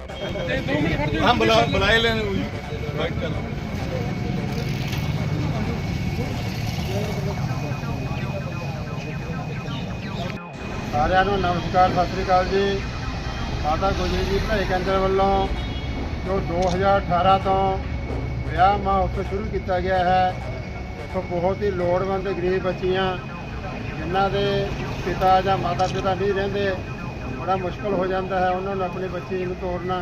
ਹਾਂ, ਬੁਲਾ ਬੁਲਾਏ ਲੈਣ ਸਾਰਿਆਂ ਨੂੰ ਨਮਸਕਾਰ, ਸਤਿ ਸ੍ਰੀ ਅਕਾਲ ਜੀ। ਮਾਤਾ ਗੁਜਰੀ ਜੀ ਭਲਾਈ ਕੇਂਦਰ ਵੱਲੋਂ ਜੋ 2018 ਤੋਂ ਵਿਆਹ ਮਹੋਤਸਵ ਸ਼ੁਰੂ ਕੀਤਾ ਗਿਆ ਹੈ ਸੋ ਬਹੁਤ ਹੀ ਲੋੜਵੰਦ ਗਰੀਬ ਬੱਚੀਆਂ, ਜਿਨ੍ਹਾਂ ਦੇ ਪਿਤਾ ਜਾਂ ਮਾਤਾ ਪਿਤਾ ਨਹੀਂ ਰਹਿੰਦੇ ਬੜਾ ਮੁਸ਼ਕਲ ਹੋ ਜਾਂਦਾ ਹੈ। ਉਹਨਾਂ ਨੂੰ ਆਪਣੀ ਬੱਚੀ ਨੂੰ ਤੋਰਨਾ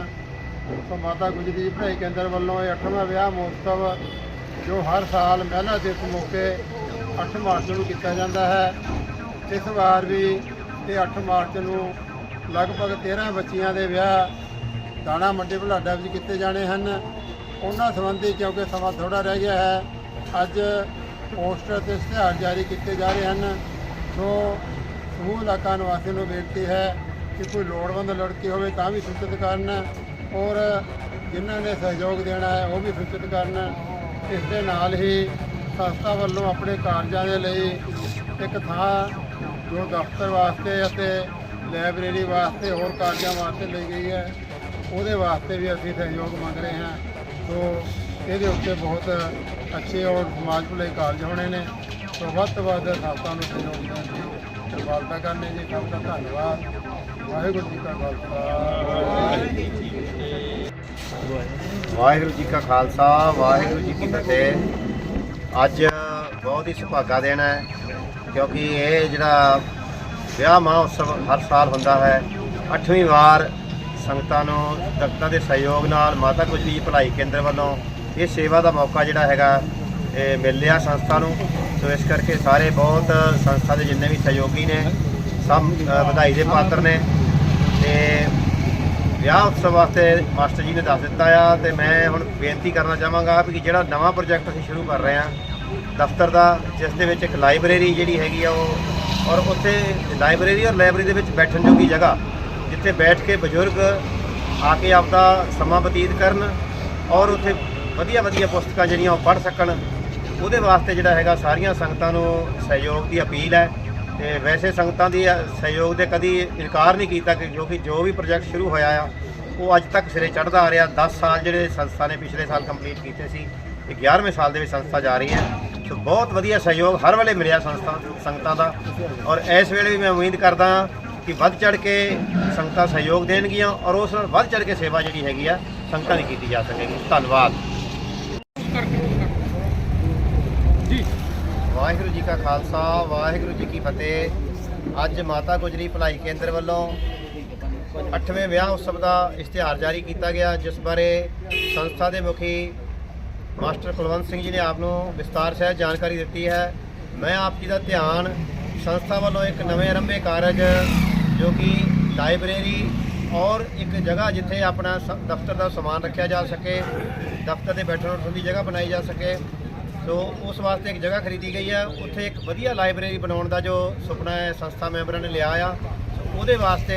ਸੋ ਮਾਤਾ ਗੁਜਰੀ ਜੀ ਭਲਾਈ ਕੇਂਦਰ ਵੱਲੋਂ ਇਹ 8ਵਾਂ ਵਿਆਹ ਮਹੋਤਸਵ, ਜੋ ਹਰ ਸਾਲ ਮਹਿਲਾ ਦਿਵਸ ਮੌਕੇ 8 ਮਾਰਚ ਨੂੰ ਕੀਤਾ ਜਾਂਦਾ ਹੈ। ਇਸ ਵਾਰ ਵੀ ਇਹ 8 ਮਾਰਚ ਨੂੰ ਲਗਭਗ 13 ਬੱਚੀਆਂ ਦੇ ਵਿਆਹ ਦਾਣਾ ਮੰਡੀ ਬੁਲਾਡਾ ਵਿੱਚ ਕੀਤੇ ਜਾਣੇ ਹਨ। ਉਹਨਾਂ ਸੰਬੰਧੀ ਕਿਉਂਕਿ ਸਮਾਂ ਥੋੜਾ ਰਹਿ ਗਿਆ ਹੈ, ਅੱਜ ਪੋਸਟਰ ਤੇ ਇਸ਼ਤਿਹਾਰ ਜਾਰੀ ਕੀਤੇ ਜਾ ਰਹੇ ਹਨ। ਸੋ ਸਮੂਹ ਇਲਾਕਾ ਨਿਵਾਸੀਆਂ ਨੂੰ ਬੇਨਤੀ ਹੈ ਕਿ ਕੋਈ ਲੋੜਵੰਦ ਲੜਕੀ ਹੋਵੇ ਤਾਂ ਵੀ ਸੂਚਿਤ ਕਰਨ ਔਰ ਜਿਨ੍ਹਾਂ ਨੇ ਸਹਿਯੋਗ ਦੇਣਾ ਹੈ ਉਹ ਵੀ ਸੂਚਿਤ ਕਰਨ। ਇਸ ਦੇ ਨਾਲ ਹੀ ਸੰਸਥਾ ਵੱਲੋਂ ਆਪਣੇ ਕਾਰਜਾਂ ਦੇ ਲਈ ਇੱਕ ਥਾਂ ਜੋ ਦਫ਼ਤਰ ਵਾਸਤੇ ਅਤੇ ਲਾਇਬ੍ਰੇਰੀ ਵਾਸਤੇ ਹੋਰ ਕਾਰਜਾਂ ਵਾਸਤੇ ਲਈ ਗਈ ਹੈ, ਉਹਦੇ ਵਾਸਤੇ ਵੀ ਅਸੀਂ ਸਹਿਯੋਗ ਮੰਗ ਰਹੇ ਹਾਂ। ਸੋ ਇਹਦੇ ਉੱਤੇ ਬਹੁਤ ਅੱਛੇ ਔਰ ਸਮਾਜ ਭਲਾਈ ਕਾਰਜ ਹੋਣੇ ਨੇ। ਸੋ ਵੱਧ ਤੋਂ ਵੱਧ ਸੰਸਥਾ ਨੂੰ ਸਹਿਯੋਗ ਦੇਣ ਦੀ ਕਿਰਪਾਲਤਾ ਕਰਨੀ ਜੀ। ਸਭ ਦਾ ਧੰਨਵਾਦ। ਵਾਹਿਗੁਰੂ ਜੀ ਕਾ ਖਾਲਸਾ। ਵਾਹਿਗੁਰੂ ਜੀ ਕਾ ਖਾਲਸਾ, ਵਾਹਿਗੁਰੂ ਜੀ ਕੀ ਫਤਿਹ। ਅੱਜ ਬਹੁਤ ਹੀ ਸੁਭਾਗਾ ਦਿਨ ਹੈ, ਕਿਉਂਕਿ ਇਹ ਜਿਹੜਾ ਵਿਆਹ ਮਹੋਤਸਵ ਹਰ ਸਾਲ ਹੁੰਦਾ ਹੈ 8ਵੀਂ ਵਾਰ ਸੰਗਤਾਂ ਨੂੰ ਦਰਸ਼ਕਾਂ ਦੇ ਸਹਿਯੋਗ ਨਾਲ ਮਾਤਾ ਗੁਜਰੀ ਭਲਾਈ ਕੇਂਦਰ ਵੱਲੋਂ ਇਹ ਸੇਵਾ ਦਾ ਮੌਕਾ ਜਿਹੜਾ ਹੈਗਾ, ਇਹ ਮਿਲਿਆ ਸੰਸਥਾ ਨੂੰ। ਸੋ ਇਸ ਕਰਕੇ ਸਾਰੇ ਬਹੁਤ ਸੰਸਥਾ ਦੇ ਜਿੰਨੇ ਵੀ ਸਹਿਯੋਗੀ ਨੇ ਸਭ ਵਧਾਈ ਦੇ ਪਾਤਰ ਨੇ ਤੇ ਵਿਆਹ ਉਤਸਵ ਵਾਸਤੇ ਮਾਸਟਰ ਜੀ ਨੇ ਦੱਸ ਦਿੱਤਾ ਆ ਤੇ ਮੈਂ ਹੁਣ ਬੇਨਤੀ ਕਰਨਾ ਚਾਹਾਂਗਾ ਵੀ ਜਿਹੜਾ ਨਵਾਂ ਪ੍ਰੋਜੈਕਟ ਅਸੀਂ ਸ਼ੁਰੂ ਕਰ ਰਹੇ ਹਾਂ, ਦਫ਼ਤਰ ਦਾ, ਜਿਸ ਦੇ ਵਿੱਚ ਇੱਕ ਲਾਇਬ੍ਰੇਰੀ ਜਿਹੜੀ ਹੈਗੀ ਆ ਉਹ, ਔਰ ਉੱਥੇ ਲਾਇਬ੍ਰੇਰੀ ਔਰ ਲਾਇਬ੍ਰੇਰੀ ਦੇ ਵਿੱਚ ਬੈਠਣ ਜੋਗੀ ਜਗ੍ਹਾ, ਜਿੱਥੇ ਬੈਠ ਕੇ ਬਜ਼ੁਰਗ ਆ ਕੇ ਆਪਦਾ ਸਮਾਂ ਬਤੀਤ ਕਰਨ ਔਰ ਉੱਥੇ ਵਧੀਆ ਵਧੀਆ ਪੁਸਤਕਾਂ ਜਿਹੜੀਆਂ ਉਹ ਪੜ੍ਹ ਸਕਣ, ਉਹਦੇ ਵਾਸਤੇ ਜਿਹੜਾ ਹੈਗਾ ਸਾਰੀਆਂ ਸੰਗਤਾਂ ਨੂੰ ਸਹਿਯੋਗ ਦੀ ਅਪੀਲ ਹੈ। ਤੇ ਵੈਸੇ ਸੰਗਤਾਂ ਦੀ ਸਹਿਯੋਗ ਦੇ ਕਦੀ ਇਨਕਾਰ ਨਹੀਂ ਕੀਤਾ ਕਿ ਕਿਉਂਕਿ ਜੋ ਵੀ ਪ੍ਰੋਜੈਕਟ ਸ਼ੁਰੂ ਹੋਇਆ ਆ ਉਹ ਅੱਜ ਤੱਕ ਸਿਰੇ ਚੜ੍ਹਦਾ ਆ ਰਿਹਾ। 10 ਸਾਲ ਜਿਹੜੇ ਸੰਸਥਾ ਨੇ ਪਿਛਲੇ ਸਾਲ ਕੰਪਲੀਟ ਕੀਤੇ ਸੀ ਇਹ 11ਵੇਂ ਸਾਲ ਦੇ ਵਿੱਚ ਸੰਸਥਾ ਜਾ ਰਹੀ ਹੈ। ਸੋ ਬਹੁਤ ਵਧੀਆ ਸਹਿਯੋਗ ਹਰ ਵੇਲੇ ਮਿਲਿਆ ਸੰਸਥਾ ਸੰਗਤਾਂ ਦਾ। ਔਰ ਇਸ ਵੇਲੇ ਵੀ ਮੈਂ ਉਮੀਦ ਕਰਦਾ ਹਾਂ ਕਿ ਵੱਧ ਚੜ ਕੇ ਸੰਗਤਾਂ ਸਹਿਯੋਗ ਦੇਣਗੀਆਂ ਔਰ ਉਸ ਨਾਲ ਵੱਧ ਚੜ ਕੇ ਸੇਵਾ ਜਿਹੜੀ ਹੈਗੀ ਆ ਸੰਗਤਾਂ ਦੀ ਕੀਤੀ ਜਾ ਸਕੇਗੀ। ਧੰਨਵਾਦ। ਵਾਹਿਗੁਰੂ ਜੀ ਕਾ ਖਾਲਸਾ, ਵਾਹਿਗੁਰੂ ਜੀ ਕੀ ਫਤਿਹ। ਅੱਜ ਮਾਤਾ ਗੁਜਰੀ ਭਲਾਈ ਕੇਂਦਰ ਵੱਲੋਂ 8ਵੇਂ ਵਿਆਹ ਉਤਸਵ ਦਾ ਇਸ਼ਤਿਹਾਰ ਜਾਰੀ ਕੀਤਾ ਗਿਆ, ਜਿਸ ਬਾਰੇ ਸੰਸਥਾ ਦੇ ਮੁਖੀ ਮਾਸਟਰ ਕੁਲਵੰਤ ਸਿੰਘ ਜੀ ਨੇ ਆਪ ਨੂੰ ਵਿਸਤਾਰ ਸਹਿਤ ਜਾਣਕਾਰੀ ਦਿੱਤੀ ਹੈ। ਮੈਂ ਆਪ ਜੀ ਦਾ ਧਿਆਨ ਸੰਸਥਾ ਵੱਲੋਂ ਇੱਕ ਨਵੇਂ ਆਰੰਭੇ ਕਾਰਜ ਜੋ ਕਿ ਲਾਇਬ੍ਰੇਰੀ ਔਰ ਇੱਕ ਜਗ੍ਹਾ ਜਿੱਥੇ ਆਪਣਾ ਸ- ਦਫ਼ਤਰ ਦਾ ਸਮਾਨ ਰੱਖਿਆ ਜਾ ਸਕੇ, ਦਫ਼ਤਰ ਦੇ ਬੈਠਣ ਉੱਠਣ ਦੀ ਜਗ੍ਹਾ ਬਣਾਈ ਜਾ ਸਕੇ ਸੋ ਉਸ ਵਾਸਤੇ ਇੱਕ ਜਗ੍ਹਾ ਖਰੀਦੀ ਗਈ ਹੈ। ਉੱਥੇ ਇੱਕ ਵਧੀਆ ਲਾਇਬ੍ਰੇਰੀ ਬਣਾਉਣ ਦਾ ਜੋ ਸੁਪਨਾ ਹੈ, ਸੰਸਥਾ ਮੈਂਬਰਾਂ ਨੇ ਲਿਆ ਆ। ਉਹਦੇ ਵਾਸਤੇ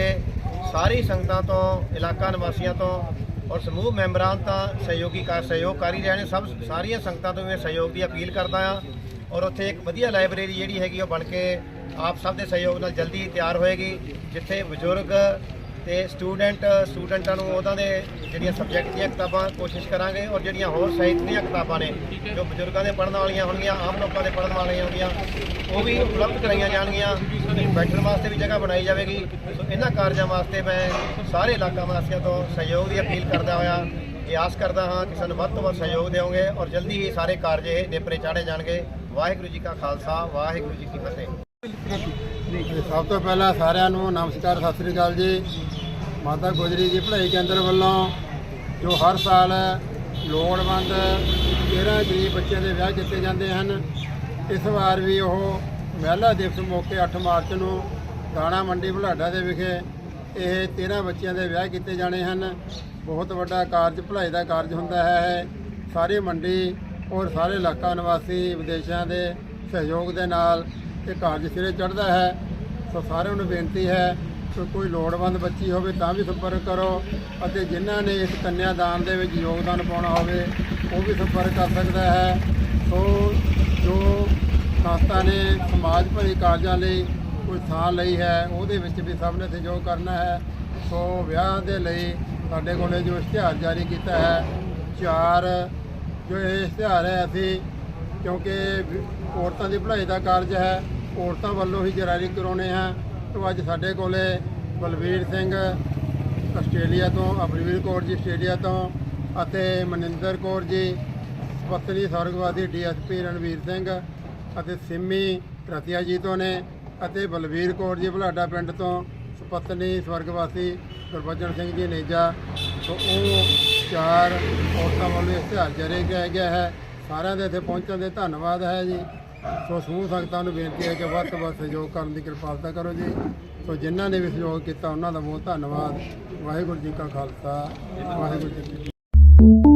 ਸਾਰੀ ਸੰਗਤਾਂ ਤੋਂ, ਇਲਾਕਾ ਨਿਵਾਸੀਆਂ ਤੋਂ ਔਰ ਸਮੂਹ ਮੈਂਬਰਾਂ ਤਾਂ ਸਹਿਯੋਗੀ ਕਰ ਸਹਿਯੋਗ ਕਰ ਹੀ ਰਹੇ ਨੇ ਸਭ ਸਾਰੀਆਂ ਸੰਗਤਾਂ ਤੋਂ ਮੈਂ ਸਹਿਯੋਗ ਦੀ ਅਪੀਲ ਕਰਦਾ ਆ। ਔਰ ਉੱਥੇ ਇੱਕ ਵਧੀਆ ਲਾਇਬ੍ਰੇਰੀ ਜਿਹੜੀ ਹੈਗੀ, ਉਹ ਬਣ ਕੇ ਆਪ ਸਭ ਦੇ ਸਹਿਯੋਗ ਨਾਲ ਜਲਦੀ ਤਿਆਰ ਹੋਏਗੀ, ਜਿੱਥੇ ਬਜ਼ੁਰਗ ਤੇ ਸਟੂਡੈਂਟ ਸਟੂਡੈਂਟਾਂ ਨੂੰ ਉਹਨਾਂ ਦੇ ਜਿਹੜੀਆਂ ਸਬਜੈਕਟ ਦੀਆਂ ਕਿਤਾਬਾਂ ਕੋਸ਼ਿਸ਼ ਕਰਾਂਗੇ ਔਰ ਜਿਹੜੀਆਂ ਹੋਰ ਸਾਹਿਤ ਦੀਆਂ ਕਿਤਾਬਾਂ ਨੇ, ਜੋ ਬਜ਼ੁਰਗਾਂ ਦੇ ਪੜ੍ਹਨ ਵਾਲੀਆਂ ਹੋਣਗੀਆਂ, ਆਮ ਲੋਕਾਂ ਦੇ ਪੜ੍ਹਨ ਵਾਲੀਆਂ ਹੋਣਗੀਆਂ, ਉਹ ਵੀ ਉਪਲਬਧ ਕਰਾਈਆਂ ਜਾਣਗੀਆਂ, ਬੈਠਣ ਵਾਸਤੇ ਵੀ ਜਗ੍ਹਾ ਬਣਾਈ ਜਾਵੇਗੀ। ਸੋ ਇਹਨਾਂ ਕਾਰਜਾਂ ਵਾਸਤੇ ਮੈਂ ਸਾਰੇ ਇਲਾਕਾ ਵਾਸੀਆਂ ਤੋਂ ਸਹਿਯੋਗ ਦੀ ਅਪੀਲ ਕਰਦਾ ਹੋਇਆ, ਇਹ ਆਸ ਕਰਦਾ ਹਾਂ ਕਿ ਸਾਨੂੰ ਵੱਧ ਤੋਂ ਵੱਧ ਸਹਿਯੋਗ ਦਿਓਗੇ ਔਰ ਜਲਦੀ ਹੀ ਸਾਰੇ ਕਾਰਜ ਇਹ ਨੇਪਰੇ ਚਾੜੇ ਜਾਣਗੇ। ਵਾਹਿਗੁਰੂ ਜੀ ਕਾ ਖਾਲਸਾ, ਵਾਹਿਗੁਰੂ ਜੀ ਕੀ ਫਤਿਹ। ਸਭ ਤੋਂ ਪਹਿਲਾਂ ਸਾਰਿਆਂ ਨੂੰ ਨਮਸਕਾਰ, ਸਤਿ ਸ੍ਰੀ ਅਕਾਲ ਜੀ। ਮਾਤਾ ਗੁਜਰੀ ਜੀ, ਭਲਾਈ ਕੇਂਦਰ ਵੱਲੋਂ ਜੋ ਹਰ ਸਾਲ ਲੋੜਵੰਦ 13 ਗਰੀਬ ਬੱਚਿਆਂ ਦੇ ਵਿਆਹ ਕੀਤੇ ਜਾਂਦੇ ਹਨ, ਇਸ ਵਾਰ ਵੀ ਉਹ ਮਹਿਲਾ ਦਿਵਸ ਮੌਕੇ 8 ਮਾਰਚ ਨੂੰ ਦਾਣਾ ਮੰਡੀ ਬੁਲਾਡਾ ਦੇ ਵਿਖੇ ਇਹ 13 ਬੱਚਿਆਂ ਦੇ ਵਿਆਹ ਕੀਤੇ ਜਾਣੇ ਹਨ। ਬਹੁਤ ਵੱਡਾ ਕਾਰਜ, ਭਲਾਈ ਦਾ ਕਾਰਜ ਹੁੰਦਾ ਹੈ ਸਾਰੀ ਮੰਡੀ ਔਰ ਸਾਰੇ ਇਲਾਕਾ ਨਿਵਾਸੀ ਵਿਦੇਸ਼ਾਂ ਦੇ ਸਹਿਯੋਗ ਦੇ ਨਾਲ ਇਹ ਕਾਰਜ ਸਿਰੇ ਚੜ੍ਹਦਾ ਹੈ ਸੋ ਸਾਰਿਆਂ ਨੂੰ ਬੇਨਤੀ ਹੈ ਕਿ ਕੋਈ ਲੋੜਵੰਦ ਬੱਚੀ ਹੋਵੇ ਤਾਂ ਵੀ ਸੰਪਰਕ ਕਰੋ ਅਤੇ ਜਿਨ੍ਹਾਂ ਨੇ ਇਸ ਕੰਨਿਆਦਾਨ ਦੇ ਵਿੱਚ ਯੋਗਦਾਨ ਪਾਉਣਾ ਹੋਵੇ, ਉਹ ਵੀ ਸੰਪਰਕ ਕਰ ਸਕਦਾ ਹੈ। ਸੋ ਜੋ ਸੰਸਥਾ ਨੇ ਸਮਾਜ ਭਰੀ ਕਾਰਜਾਂ ਲਈ ਕੋਈ ਥਾਂ ਲਈ ਹੈ, ਉਹਦੇ ਵਿੱਚ ਵੀ ਸਭ ਨੇ ਸਹਿਯੋਗ ਕਰਨਾ ਹੈ। ਸੋ ਵਿਆਹ ਦੇ ਲਈ ਸਾਡੇ ਕੋਲੇ ਜੋ ਇਸ਼ਤਿਹਾਰ ਜਾਰੀ ਕੀਤਾ ਹੈ, ਚਾਰ ਜੋ ਇਹ ਇਸ਼ਤਿਹਾਰ ਹੈ, ਅਸੀਂ ਕਿਉਂਕਿ ਔਰਤਾਂ ਦੀ ਭਲਾਈ ਦਾ ਕਾਰਜ ਹੈ, ਔਰਤਾਂ ਵੱਲੋਂ ਹੀ ਜਾਰੀ ਕਰਾਉਣੇ ਆ। ਤੋਂ ਅੱਜ ਸਾਡੇ ਕੋਲੇ ਬਲਵੀਰ ਸਿੰਘ ਆਸਟ੍ਰੇਲੀਆ ਤੋਂ, ਅਮਰਵੀਰ ਕੌਰ ਜੀ ਆਸਟ੍ਰੇਲੀਆ ਤੋਂ ਅਤੇ ਮਨਿੰਦਰ ਕੌਰ ਜੀ, ਪਤਨੀ ਸਵਰਗਵਾਦੀ ਡੀਐਸਪੀ ਰਣਵੀਰ ਸਿੰਘ ਅਤੇ ਸਿੰਮੀ ਰਤੀਆ ਜੀ ਤੋਂ ਨੇ ਅਤੇ ਬਲਵੀਰ ਕੌਰ ਜੀ ਬਲਾਡਾ ਪਿੰਡ ਤੋਂ ਪਤਨੀ ਸਵਰਗਵਾਸੀ ਗੁਰਬਚਨ ਸਿੰਘ ਜੀ ਨੇਜਾ ਸੋ ਉਹ ਚਾਰ ਔਰਤਾਂ ਵੱਲੋਂ ਇਸ਼ਤਿਹਾਰ ਜਾਰੀ ਕੀਤਾ ਗਿਆ ਹੈ। ਸਾਰਿਆਂ ਦੇ ਇੱਥੇ ਪਹੁੰਚਣ ਦੇ ਧੰਨਵਾਦ ਹੈ ਜੀ। ਸੋ ਸਮੂਹ ਸੰਗਤਾਂ ਨੂੰ ਬੇਨਤੀ ਹੈ ਕਿ ਵੱਧ ਤੋਂ ਵੱਧ ਸਹਿਯੋਗ ਕਰਨ ਦੀ ਕਿਰਪਾਲਤਾ ਕਰੋ ਜੀ। ਸੋ ਜਿਨ੍ਹਾਂ ਨੇ ਵੀ ਸਹਿਯੋਗ ਕੀਤਾ, ਉਹਨਾਂ ਦਾ ਬਹੁਤ ਧੰਨਵਾਦ। ਵਾਹਿਗੁਰੂ ਜੀ ਕਾ ਖਾਲਸਾ, ਵਾਹਿਗੁਰੂ ਜੀ ਕੀ